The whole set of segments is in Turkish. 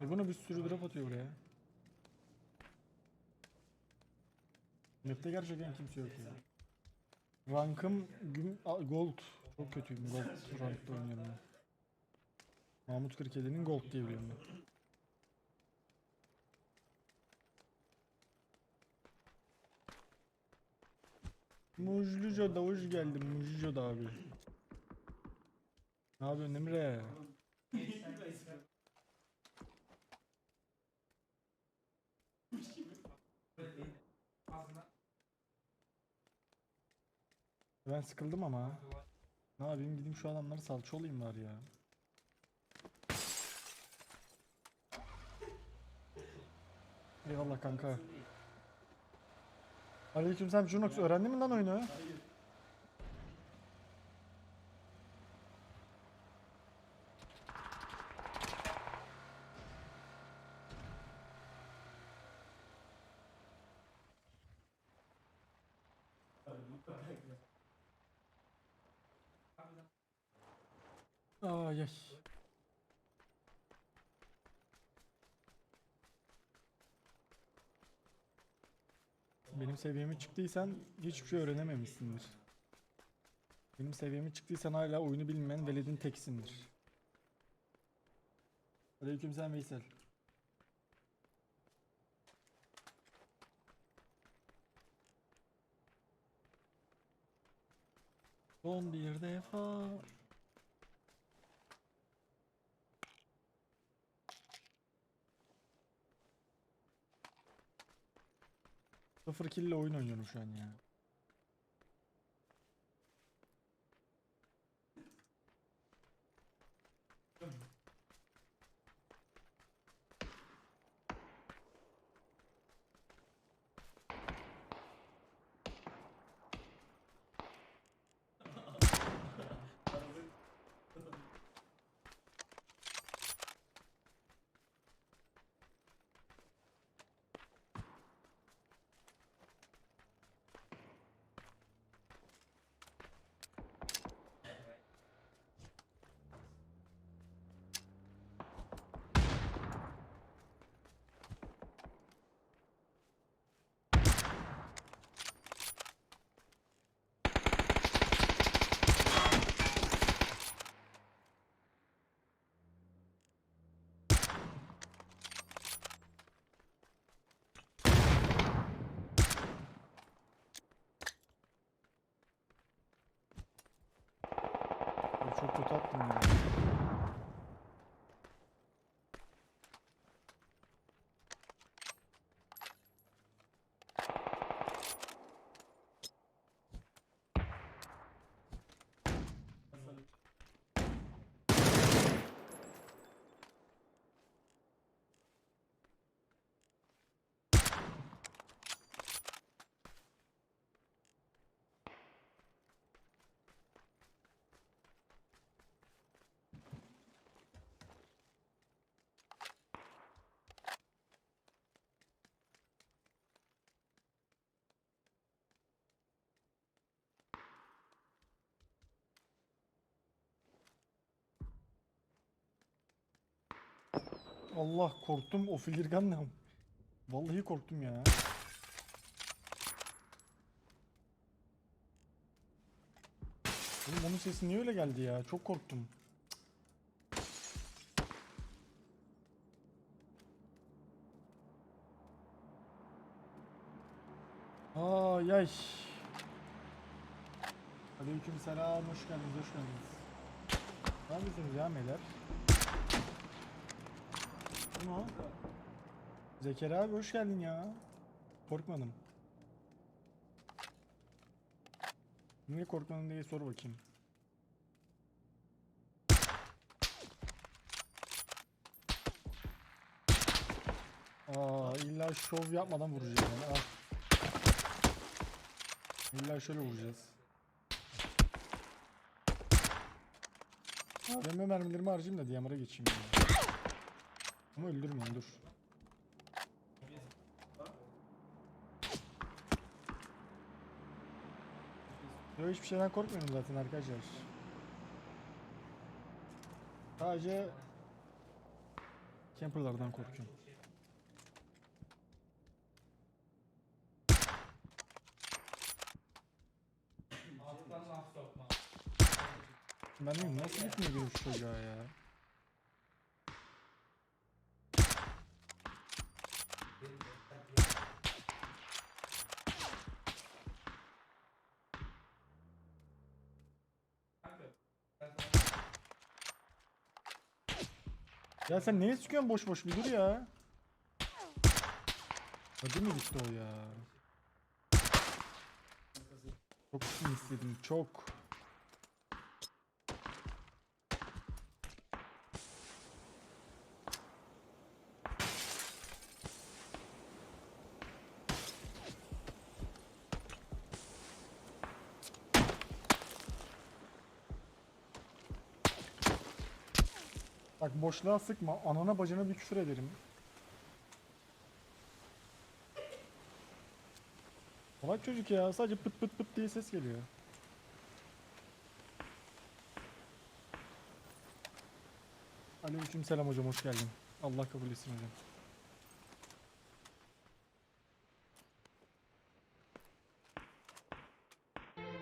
Buna bir sürü drop atıyor buraya. Map'te gerçekten kimse yok ya. Rankım gold. Çok kötüyüm gold rankta oynuyorum ben. Mahmut 47'nin gold diye biliyorum ben. Mujluca da hoş geldin Mujluca da abi. Ne yapıyorsun Emre? Ben sıkıldım ama. Ne yapayım gideyim şu adamları salça olayım var ya. Eyvallah kanka. Aleykümselam Junox öğrendin mi lan oyunu? Ay ay. Benim seviyeme çıktıysan hiçbir şey öğrenememişsindir. Benim seviyeme çıktıysan hala oyunu bilmeyen veledin teksindir. Aleykümselam Veysel. Son bir defa Sıfır kill oyun oynuyorum şu an ya. Ay, Çok kötü attım ya. Allah korktum o filirganla. Vallahi korktum ya. Oğlum onun sesi niye öyle geldi ya? Çok korktum. Ay ay. Aleyküm selam, hoş geldiniz, hoş geldiniz. Ne yapıyorsunuz ya meler? O? Zekeriya abi hoş geldin ya. Korkmadım. Niye korkmadın diye sor bakayım. Aa illa şov yapmadan vuracağız yani. Al. İlla şöyle vuracağız. Ben mermilerimi harcayayım da DMR'a geçeyim ya. Ama öldürmeyin dur. Yo hiçbir şeyden korkmuyorum zaten arkadaşlar. Sadece Camperlardan korkuyorum. Ben nasıl gitmiyor şu çocuğa ya? Sen neye sıkıyorsun boş boş bir dur ya. Hadi mi gitti o ya? Çok istedim çok. Bak boşluğa sıkma. Anana bacına bir küfür ederim. Salak çocuk ya. Sadece pıt pıt pıt diye ses geliyor. Aleyküm selam hocam hoş geldin. Allah kabul etsin hocam.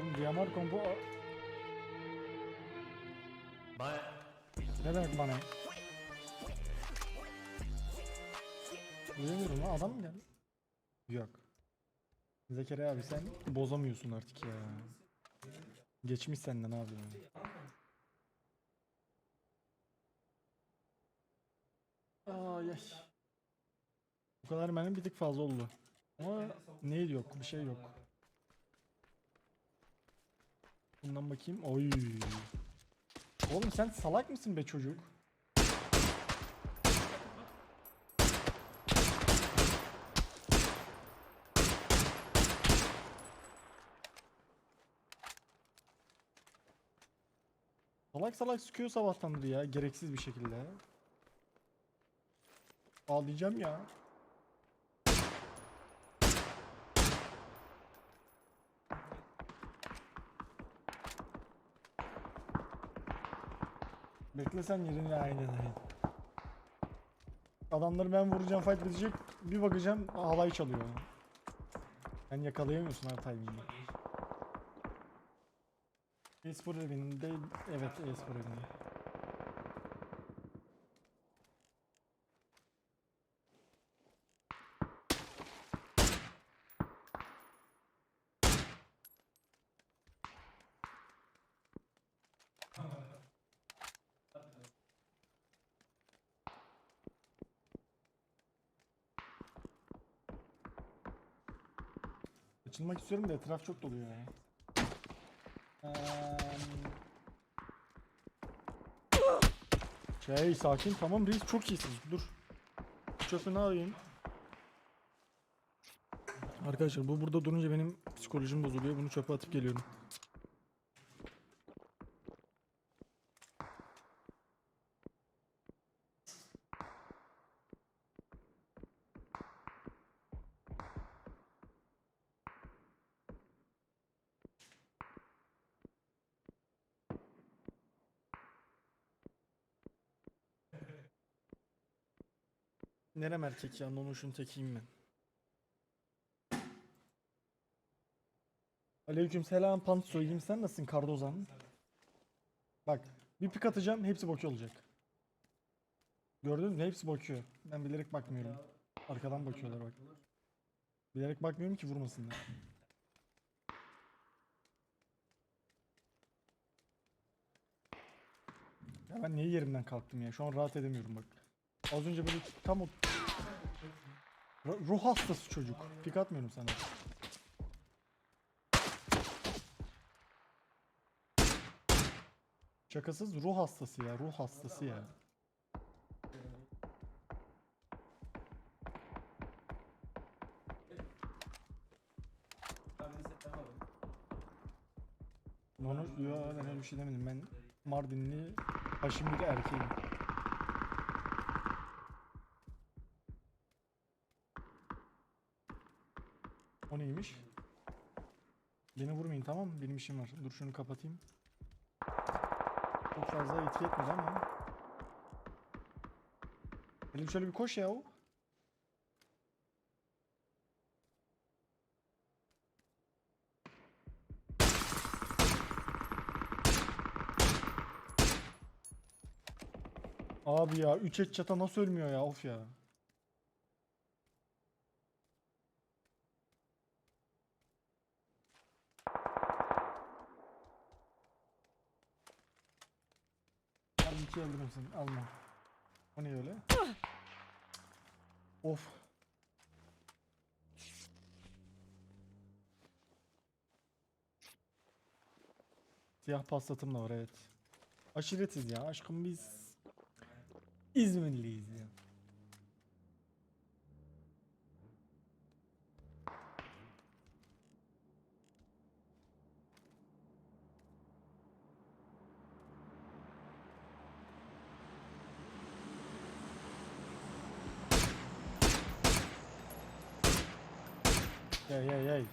Oğlum Diamar combo ne demek bana? Duyamıyorum lan adam mı geldi? Yok. Zekeriya abi sen bozamıyorsun artık ya. Geçmiş senden abi. ya. Ay ay. Bu kadar benim bir tık fazla oldu. Ama neydi yok bir şey yok. Bundan bakayım. Oy. Oğlum sen salak mısın be çocuk? Salak salak sıkıyor sabahtandır ya gereksiz bir şekilde. Ağlayacağım ya. Bekle sen yerine aynen aynen. Adamları ben vuracağım fight bitecek. Bir bakacağım halay çalıyor. Sen yakalayamıyorsun her timing'i. E-spor evinde evet e-spor evinde. Açılmak istiyorum da etraf çok doluyor ya. Şey sakin tamam reis çok iyisin dur. Çöpünü alayım. Arkadaşlar bu burada durunca benim psikolojim bozuluyor. Bunu çöpe atıp geliyorum. Nerem erkek ya Nonuş'un tekiyim ben. Aleyküm selam pant söyleyeyim sen nasılsın Kardozan? Bak bir pik atacağım hepsi boki olacak. Gördün mü hepsi bakıyor. Ben bilerek bakmıyorum. Arkadan bakıyorlar bak. Bilerek bakmıyorum ki vurmasınlar. Ya ben niye yerimden kalktım ya? Şu an rahat edemiyorum bak. Az önce böyle tam o ruh hastası çocuk. Pik atmıyorum sana. Şakasız ruh hastası ya, ruh hastası ya. Onu yo ben öyle bir şey demedim. Ben Mardinli Haşimli erkeğim. O neymiş? Beni vurmayın tamam mı? Benim işim var. Dur şunu kapatayım. Çok fazla etki etmedi ama. Elim şöyle bir koş ya. Abi ya 3 et çata nasıl ölmüyor ya of ya. Abi iki öldürürüm seni alma. O ne öyle? of. Siyah paslatım da var evet. Aşiretiz ya aşkım biz İzmirliyiz ya. Yay yay yay.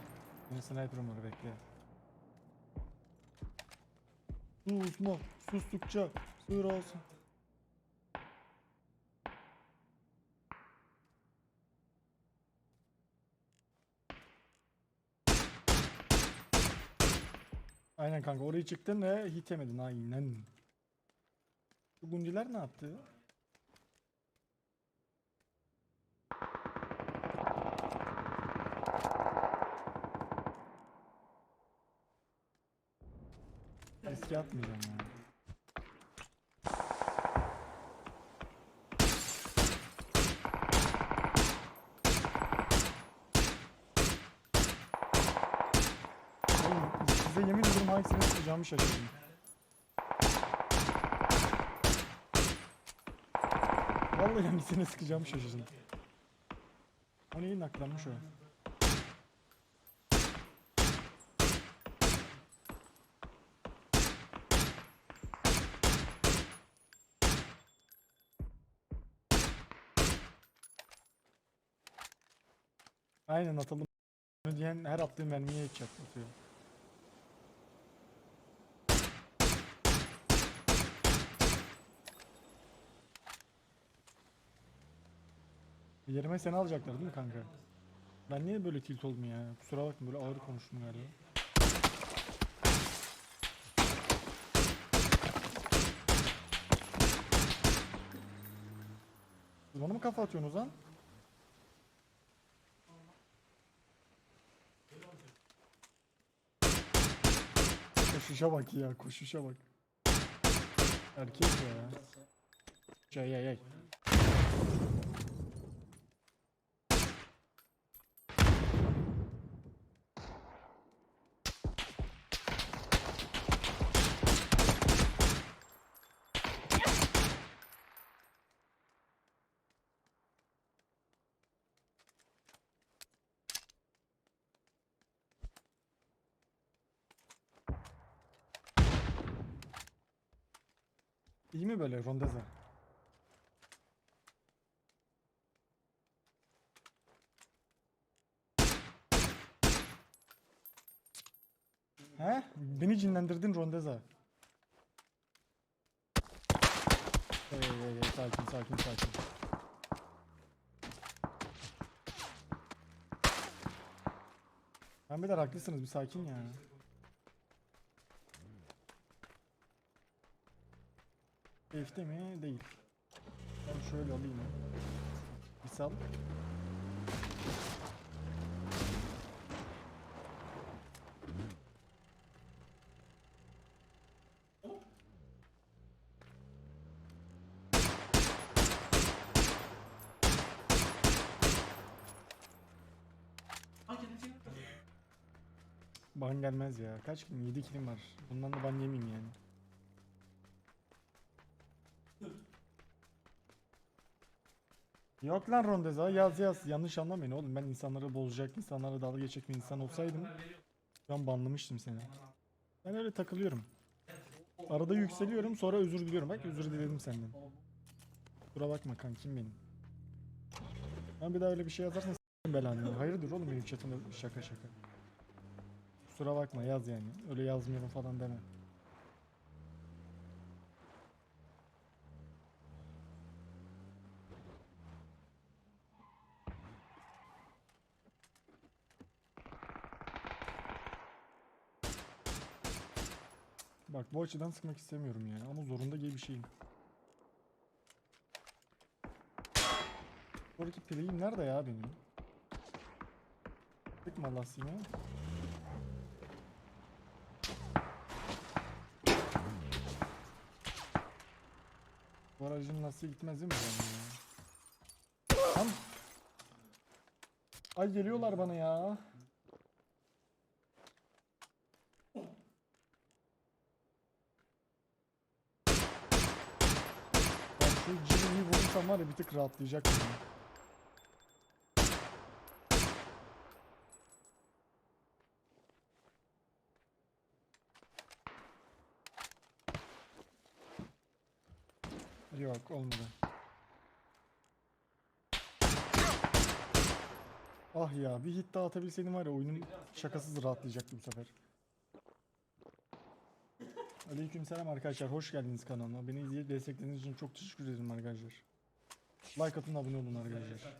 Yine sniper'ım var bekle. Susma. Sustukça sığır olsun. Aynen kanka oraya çıktın ve hit yemedin aynen. Bu gundiler ne yaptı? Eski atmayacağım ya. Size yemin ederim hangisini tutacağımı şaşırdım. Vallahi hangisine sıkacağımı şaşırdım. O neyi naklanmış o? Aynen atalım. diyen her attığım mermiye headshot atıyor. Yerime seni alacaklar değil mi kanka? Ben niye böyle tilt oldum ya? Kusura bakma böyle ağır konuştum galiba. Siz bana mı kafa atıyorsunuz lan? Koşuşa bak ya, koşuşa bak. Erkek ya. Şey yay yay. İyi mi böyle rondeze? He? Beni cinlendirdin rondeza. Hey hey hey sakin sakin sakin. Ben de haklısınız bir sakin ya. Safe'de mi? Değil. Ben şöyle alayım. Bir sal. Ban gelmez ya. Kaç kilim? 7 kilim var. Bundan da ban yemeyeyim yani. Yok lan Rondeza yaz yaz. Yanlış anlamayın oğlum. Ben insanları bozacak, insanlara dalga geçecek bir insan olsaydım an banlamıştım seni. Ben öyle takılıyorum. Arada yükseliyorum sonra özür diliyorum. Bak özür diledim senden. Kusura bakma kankim benim. Ben bir daha öyle bir şey yazarsan s**tim belanı. Hayırdır oğlum benim chatımda şaka şaka. Kusura bakma yaz yani. Öyle yazmıyorum falan deme. Bu açıdan sıkmak istemiyorum ya ama zorunda gibi bir şeyim. Oradaki play'im nerede ya benim? Sıkma seni. Bu aracın lastiği gitmez değil mi? Tam... Ay geliyorlar bana ya. Bak şu Jimmy'yi vurursam var ya bir tık rahatlayacak. Yok olmadı. Ah ya bir hit daha atabilseydim var ya oyunum şakasız rahatlayacaktı bu sefer. Aleykümselam arkadaşlar hoş geldiniz kanalıma. Beni izleyip desteklediğiniz için çok teşekkür ederim arkadaşlar. Like atın abone olun arkadaşlar.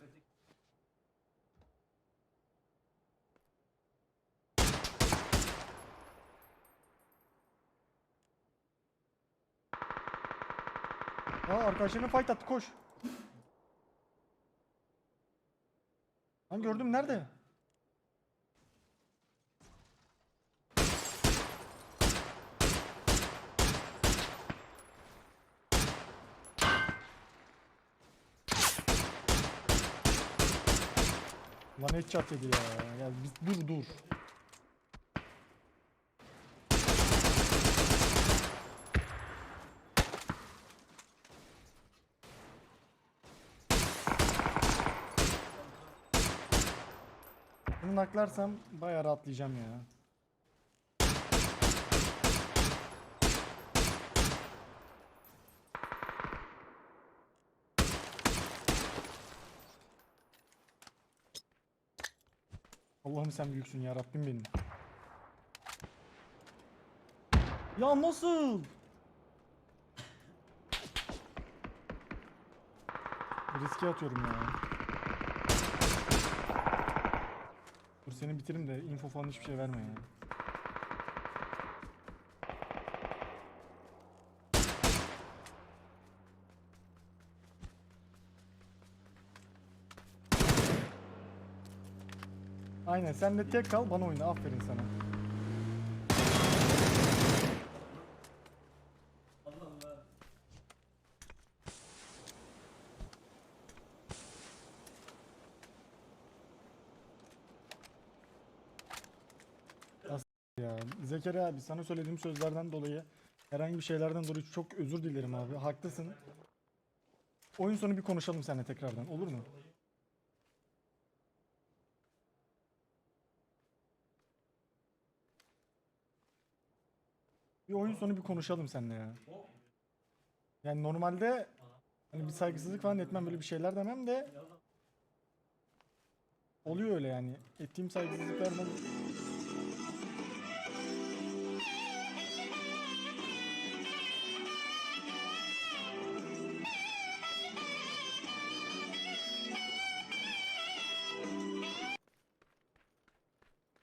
Aa arkadaşlarına fight attı koş. Lan gördüm nerede? Headshot yedi ya. Ya dur dur. Bunu naklarsam bayağı rahatlayacağım ya. Allah'ım sen büyüksün ya Rabbim benim. Ya nasıl? Riske atıyorum ya. Dur seni bitirim de info falan hiçbir şey verme ya. Aynen sen de tek kal bana oyna aferin sana. Ya Zekeriya abi sana söylediğim sözlerden dolayı herhangi bir şeylerden dolayı çok özür dilerim abi. Haklısın. Oyun sonu bir konuşalım seninle tekrardan olur mu? Bir oyun sonu bir konuşalım seninle ya. Yani normalde hani bir saygısızlık falan etmem böyle bir şeyler demem de oluyor öyle yani. Ettiğim saygısızlıklardan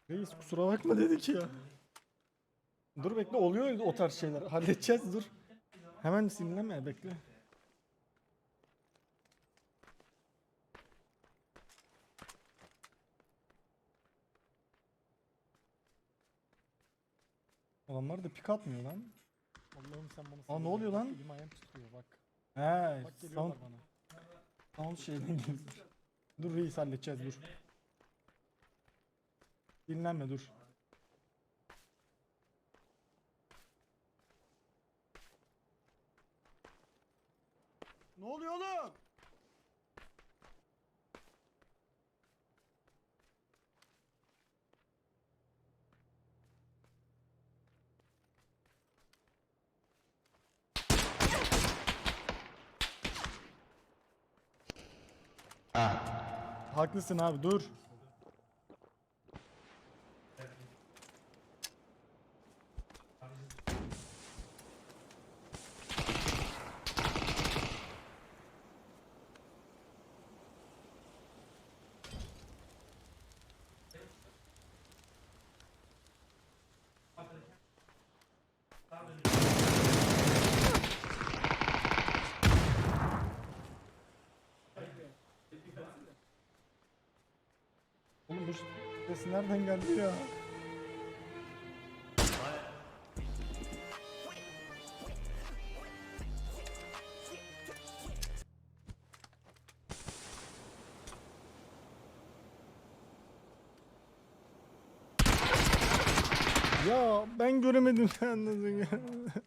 Reis kusura bakma dedik ya. Dur bekle oluyor öyle o tarz şeyler. Halledeceğiz dur. Hemen sinirlenme bekle. Adamlar da pik atmıyor lan. Allah'ım sen bana Aa ne oluyor lan? Elim ayağım titriyor bak. He, Bak geliyorlar sound, bana. sound şeyden gelmiş. Dur reis halledeceğiz dur. Dinlenme dur. Ne oluyor oğlum? Haklısın abi dur. Oğlum bu ses nereden geldi ya? Ya ben göremedim nasıl gel-